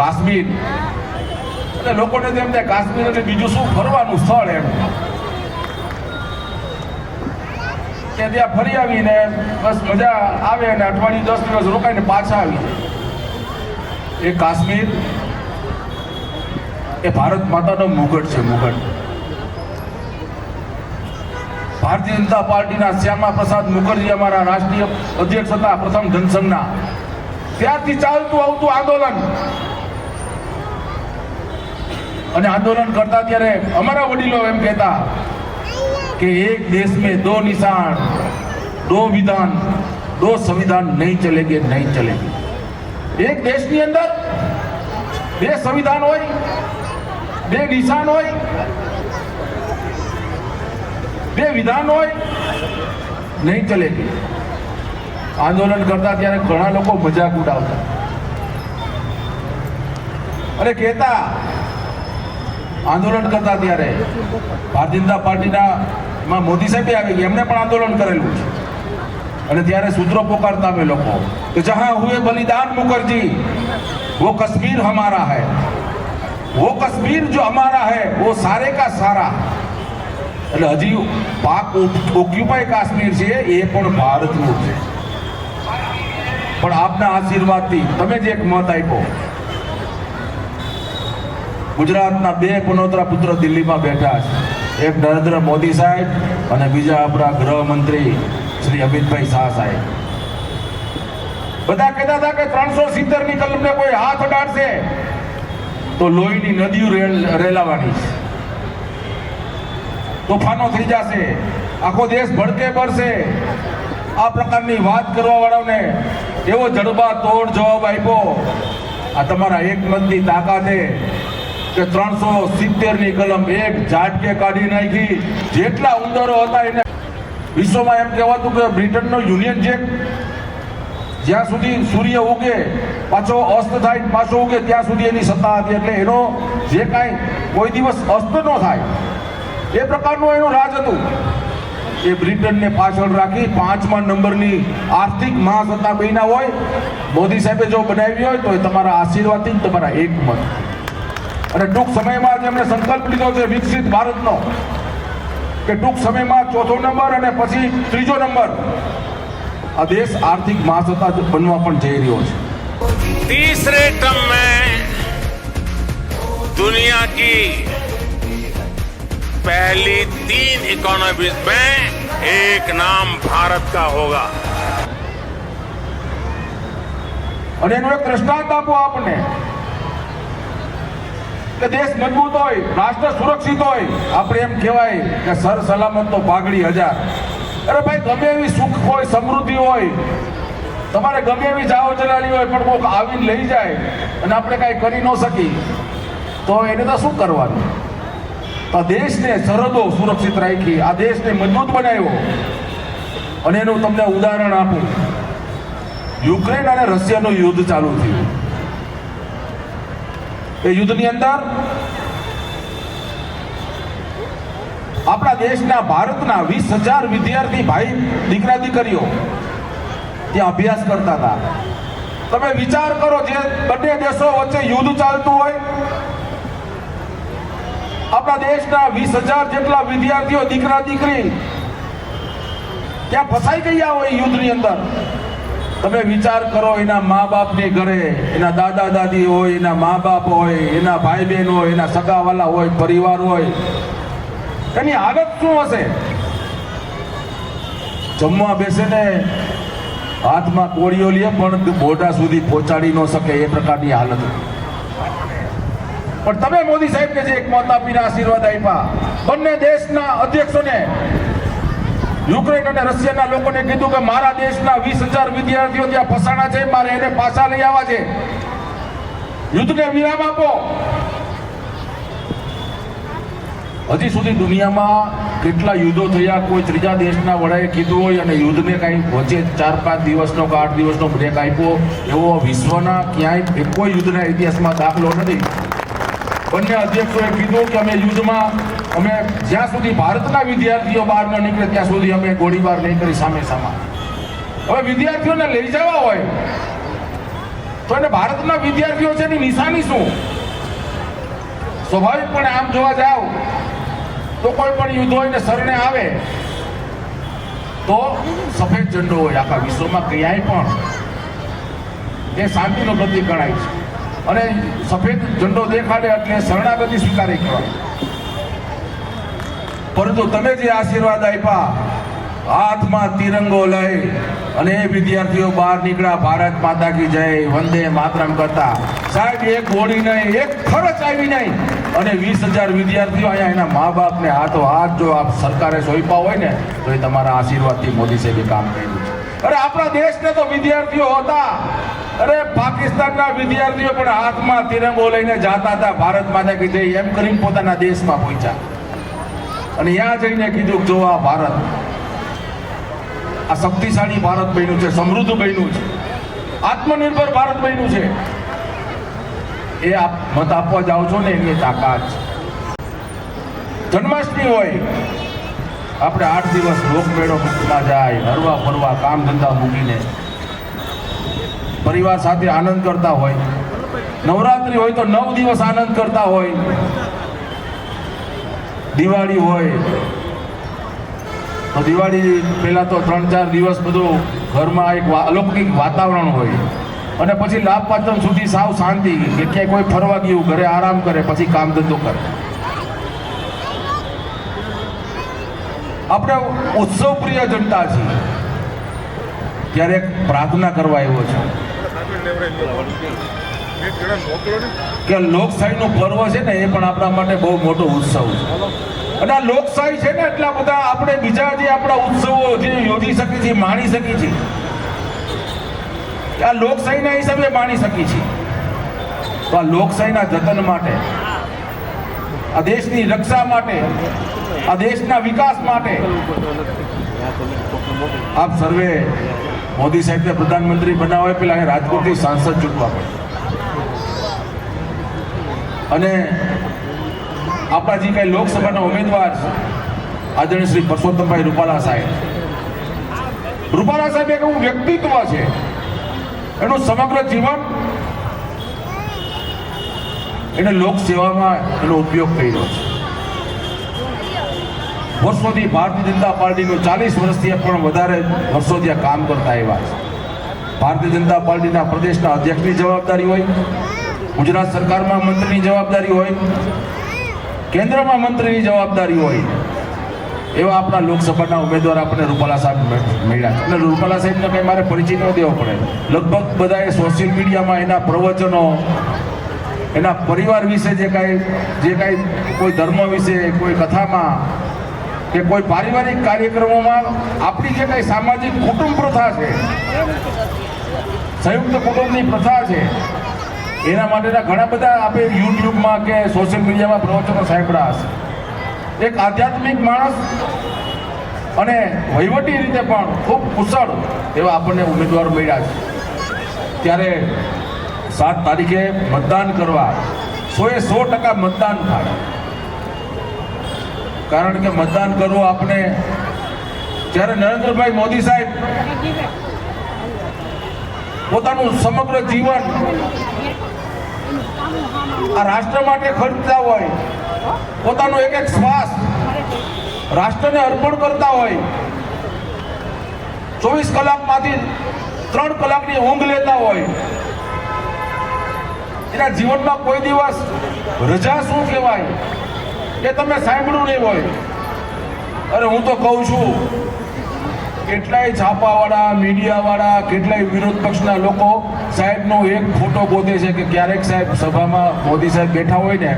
કાશ્મીર. એટલે લોકોને તો એમ કાશ્મીર અને બીજું શું ફરવાનું સ્થળ એમ. કે ત્યાં ફરી આવીને બસ મજા આવે અને અઠવાડિયું દસ દિવસ રોકાઈને પાછા આવી. એ કાશ્મીર, એ ભારત માતાનો મુગટ છે, મુગટ. ભારતીય જનતા પાર્ટીના શ્યામા પ્રસાદ મુખર્જી અમારા રાષ્ટ્રીય અધ્યક્ષ હતા પ્રથમ જનસંઘના. ત્યારથી ચાલતું આવતું આંદોલન. અને આંદોલન કરતા ત્યારે અમારા વડીલો એમ કહેતા કે એક દેશ મેં દો નિશાન, દો વિધાન, દો સંવિધાન નહીં ચલેગે નહીં ચલેગે એક દેશની અંદર બે સંવિધાન હોય, બે નિશાન હોય, બે વિધાન હોય, નહીં ચલેગી આંદોલન કરતા ત્યારે ઘણા લોકો મજાક ઉડાવતા. અને કહેતા આંદોલન કરતા ત્યારે ભારતીય જનતા પાર્ટીના મોદી સાહેબે આવી ગયા. એમણે પણ આંદોલન કરેલું છે. અને ત્યારે સૂત્રો પોકારતા અમે લોકો. કે જહાં હુએ બલિદાન મુખર્જી વો કશ્મીર હમારા હૈ. વો કશ્મીર જો અમારા હૈ, વો સારે કા સારા. એટલે હજી પાક ઓક્યુપાય કાશ્મીર છે, એ પણ ભારતનું છે. પણ આપના આશીર્વાદથી તમે જે એક મત આપ્યો ગુજરાતના બે પનોતરા પુત્ર દિલ્હીમાં બેઠા છે. એક નરેન્દ્ર મોદી સાહેબ અને બીજા આપણા ગૃહમંત્રી શ્રી અમિતભાઈ શાહ સાહેબ. બધા કહેતા હતા કે ત્રણસો સિત્તેરની કલમને કોઈ હાથ અડાડશે તો લોહીની નદીઓ રેલ- રેલાવાની છે. તોફાનો થઈ જશે. આખો દેશ ભડકે પડશે. આ પ્રકારની વાત કરવા વાળાને એવો જડબા તોડ જવાબ આપ્યો. આ તમારા એક મતની તાકાતે કે ત્રણસો સિત્તેરની કલમ એક ઝાટકે કાઢી નાખી. જેટલા ઉંદરો હતા એને વિશ્વમાં એમ કહેવાતું કે બ્રિટનનો યુનિયન જેક જ્યાં સુધી સૂર્ય ઉગે, પાછો અસ્ત થાય, પાછો ઉગે, ત્યાં સુધી એની સત્તા હતી. એટલે એનો જે કાંઈ કોઈ દિવસ અસ્ત ન થાય, એ પ્રકારનું એનું રાજ હતું. એ બ્રિટનને પાછળ રાખી પાંચમા નંબરની આર્થિક મહાસત્તા બન્યા હોય. મોદી સાહેબે જો બનાવી હોય તો એ તમારા આશીર્વાદથી તમારા એક મત. અને ટૂંક સમયમાં જ એમણે સંકલ્પ લીધો છે વિકસિત ભારતનો કે ટૂંક સમયમાં ચોથો નંબર અને પછી ત્રીજો નંબર આ દેશ આર્થિક મહાસત્તા બનવા પણ જઈ રહ્યો છે तीसरे टर्म में दुनिया की पहली तीन इकोनॉमीज में एक नाम भारत का होगा અને એનો એક દ્રષ્ટાંત આપો આપણને કે દેશ મજબૂત હોય, રાષ્ટ્ર સુરક્ષિત હોય. આપણે એમ કહેવાય કે સર સલામત તો પાઘડી હજાર. અરે ભાઈ, ગમે એવી સુખ હોય, સમૃદ્ધિ હોય, તમારે ગમે એવી જાઓ ચલાવી હોય, પણ કોઈક આવીને લઈ જાય અને આપણે કાંઈ કરી ન શકી તો એને તો શું કરવાનું? આ દેશને સરહદો સુરક્ષિત રાખી, આ દેશને મજબૂત બનાવ્યો. અને એનું તમને ઉદાહરણ આપું. યુક્રેન અને રશિયાનું યુદ્ધ ચાલુ થયું. એ યુદ્ધની અંદર આપણા દેશના ભારતના વીસ હજાર વિદ્યાર્થી ભાઈ, દીકરા, દીકરીઓ ત્યાં અભ્યાસ કરતા હતા. તમે વિચાર કરો જે બંને દેશો વચ્ચે યુદ્ધ ચાલતું હોય, આપણા દેશના વીસ હજાર જેટલા વિદ્યાર્થીઓ દીકરા, દીકરી ત્યાં ફસાઈ ગયા હોય યુદ્ધની અંદર. તમે વિચાર કરો, એના મા બાપની ઘરે, એના દાદા દાદી હોય, એના મા બાપ હોય, એના ભાઈ બહેન હોય, એના સગાવાલા હોય, પરિવાર હોય, એની હાલત શું હશે? જમવા બેસે ને હાથમાં કોળીઓ લે, પણ મોઢા સુધી પહોંચાડી ન શકે એ પ્રકારની હાલત. પણ તમે મોદી સાહેબને જે એક મત આપીને આશીર્વાદ આપ્યા, બંને દેશના અધ્યક્ષોને યુક્રેન અને રશિયાના લોકોને કીધું કે મારા દેશના વીસ હજાર વિદ્યાર્થીઓ ત્યાં ફસાણા છે, મારે એને પાછા લઈ આવવા છે. યુદ્ધને વિરામ આપો. હજી સુધી દુનિયામાં કેટલા યુદ્ધો થયા, કોઈ ત્રીજા દેશના વડાએ કીધું હોય અને યુદ્ધને કાંઈ વચ્ચે ચાર, પાંચ દિવસનો કે આઠ દિવસનો બ્રેક આપ્યો, એવો વિશ્વના ક્યાંય કોઈ યુદ્ધના ઇતિહાસમાં દાખલો નથી. બંને અધ્યક્ષોએ કીધું કે અમે યુદ્ધમાં અમે જ્યાં સુધી ભારતના વિદ્યાર્થીઓ બહાર ન નીકળે, ત્યાં સુધી અમે ગોળીબાર નહીં કરી સામે સામા હવે વિદ્યાર્થીઓને લઈ જવા હોય, તો એને ભારતના વિદ્યાર્થીઓ છે એની નિશાની શું? સ્વાભાવિકપણે આમ જોવા જાવ તો કોઈ પણ યુદ્ધ હોય ને શરણે આવે, તો સફેદ ઝંડો હોય આખા વિશ્વમાં ક્યાંય પણ. એ શાંતિનો પ્રતિક ગણાય છે. અને સફેદ ઝંડો દેખાડે એટલે શરણાગતિ સ્વીકારી કહેવાય. પરંતુ તમે જે આશીર્વાદ આપ્યા, હાથમાં તિરંગો લઈ અને એ વિદ્યાર્થીઓ બહાર નીકળ્યા, ભારત માતા કી જય, વંદે માતરમ કરતા. સાહેબ, એક ગોળી નહીં, એક ખર્ચ આવી નહીં. અને વીસ હજાર વિદ્યાર્થીઓ અહીંયા એના મા બાપને હાથો હાથ જો આપ સરકારે સોંપ્યા હોય ને, તો એ તમારા આશીર્વાદથી મોદી સાહેબે કામ કર્યું અરે, આપણા દેશને તો વિદ્યાર્થીઓ હતા. અરે, પાકિસ્તાનના વિદ્યાર્થીઓ પણ હાથમાં તિરંગો લઈને જાતા હતા, ભારત માતા કી જય, એમ કરીને પોતાના દેશમાં પહોંચ્યા. અને ત્યાં જઈને કીધું જો આ ભારત, આ શક્તિશાળી ભારત બન્યું છે, સમૃદ્ધ બન્યું છે, આત્મનિર્ભર ભારત બન્યું છે, એ આપ મત આપવા જાઓ છો ને એની તાકાત છે. જન્માષ્ટમી હોય, આપણે આઠ દિવસ લોકમેળો માં જાય, હરવા ફરવા, કામ ધંધા મૂકીને. પરિવાર સાથે આનંદ કરતા હોય, નવરાત્રી હોય તો નવ દિવસ આનંદ કરતા હોય દિવાળી હોય, તો દિવાળી પહેલાં તો ત્રણ ચાર દિવસ બધું ઘરમાં એક અલૌકિક વાતાવરણ હોય. અને પછી લાભ સુધી સાવ શાંતિ, કે ક્યાંય કોઈ ફરવા ગયું, ઘરે આરામ કરે, પછી કામ ધંધો કરે. આપણે ઉત્સવ પ્રિય જનતા છીએ. ક્યારેક પ્રાર્થના કરવા આવ્યો છું. કે લોકશાહીનું પર્વ છે ને એ પણ આપણા માટે બહુ મોટો ઉત્સવ છે. અને આ લોકશાહી છે ને એટલા બધા આપણે બીજા જે આપણા ઉત્સવો જે યોજી શકીએ છીએ માણી શકીએ છીએ આ લોકશાહીના હિસાબે માણી શકીએ છીએ તો આ લોકશાહીના જતન માટે, આ દેશની રક્ષા માટે, આ દેશના વિકાસ માટે આપ સર્વે મોદી સાહેબને પ્રધાનમંત્રી બનાવે પેલા અહીં રાજકોટથી સાંસદ ચૂંટવા પડે. અને આપણા જે કઈ લોકસભાના ઉમેદવાર આદરણીય શ્રી પરસોત્તમભાઈ રૂપાલા સાહેબ. રૂપાલા સાહેબ એક એવું વ્યક્તિત્વ છે. એનું સમગ્ર જીવન એને લોકસેવામાં એનો ઉપયોગ કર્યો છે. વર્ષોથી ભારતીય જનતા પાર્ટીનું ચાલીસ વર્ષથી પણ વધારે વર્ષોથી આ કામ કરતા આવ્યા છે. ભારતીય જનતા પાર્ટીના પ્રદેશના અધ્યક્ષની જવાબદારી હોય ગુજરાત સરકારમાં મંત્રીની જવાબદારી હોય, કેન્દ્રમાં મંત્રીની જવાબદારી હોય, એવા આપણા લોકસભાના ઉમેદવાર આપણે રૂપાલા સાહેબ મળ્યા છે. અને રૂપાલા સાહેબને કંઈ મારે પરિચય ન દેવો પડે. લગભગ બધાએ સોશિયલ મીડિયામાં એના પ્રવચનો, એના પરિવાર વિશે જે કાંઈ જે કાંઈ કોઈ ધર્મ વિશે, કોઈ કથામાં, કે કોઈ પારિવારિક કાર્યક્રમોમાં આપણી જે કાંઈ સામાજિક કુટુંબ પ્રથા છે, સંયુક્ત કુટુંબની પ્રથા છે એના માટેના ઘણા બધા આપણે યુટ્યુબમાં કે સોશિયલ મીડિયામાં પ્રવચનો સાંભળ્યા હશે. એક આધ્યાત્મિક માણસ અને વહીવટી રીતે પણ ખૂબ કુશળ એવા આપણને ઉમેદવારો મળ્યા છે. ત્યારે સાત તારીખે મતદાન કરવા સોએ સો ટકા મતદાન થાય. કારણ કે મતદાન કરવું આપણે જ્યારે નરેન્દ્રભાઈ મોદી સાહેબ પોતાનું સમગ્ર જીવન આ રાષ્ટ્ર માટે ખર્ચતા હોય, પોતાનો એક એક શ્વાસ રાષ્ટ્રને અર્પણ કરતા હોય. ચોવીસ કલાકમાંથી ત્રણ કલાકની ઊંઘ લેતા હોય. એના જીવનમાં કોઈ દિવસ રજા શું કહેવાય એ તમે સાંભળ્યું નહીં હોય. અરે હું તો કહું છું કેટલાય છાપાવાળા, મીડિયાવાળા, કેટલાય વિરોધ પક્ષના લોકો સાહેબનો એક ફોટો ગોતે છે કે ક્યારેક સાહેબ સભામાં મોદી સાહેબ બેઠા હોય ને,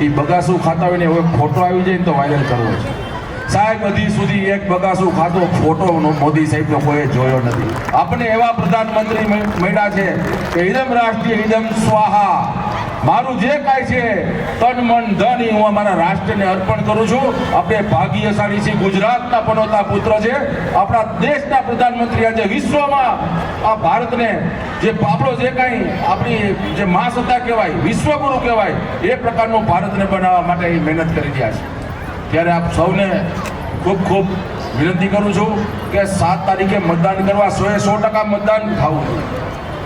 એ બગાસું ખાતા હોય ને, એવો ફોટો આવી જાય ને તો વાયરલ કરવો છે. સાહેબ, હજી સુધી એક બગાસું ખાતો ફોટો મોદી સાહેબનો કોઈ જોયો નથી. આપણે એવા પ્રધાનમંત્રી મળ્યા છે કે ઇદમ રાષ્ટ્રીય ઇદમ સ્વાહા. મારું જે કાંઈ છે, તન મન ધન, એ હું અમારા રાષ્ટ્રને અર્પણ કરું છું. આપણે ભાગ્યશાળી છીએ, ગુજરાતના પનોતા પુત્ર છે. આપણા દેશના પ્રધાનમંત્રી આજે વિશ્વમાં આ ભારતને જે આપણો જે કાંઈ આપણી જે મહાસત્તા કહેવાય, વિશ્વગુરુ કહેવાય, એ પ્રકારનું ભારતને બનાવવા માટે એ મહેનત કરી રહ્યા છે. ત્યારે આપ સૌને ખૂબ ખૂબ વિનંતી કરું છું કે સાત તારીખે મતદાન કરવા સો સો ટકા મતદાન થવું જોઈએ.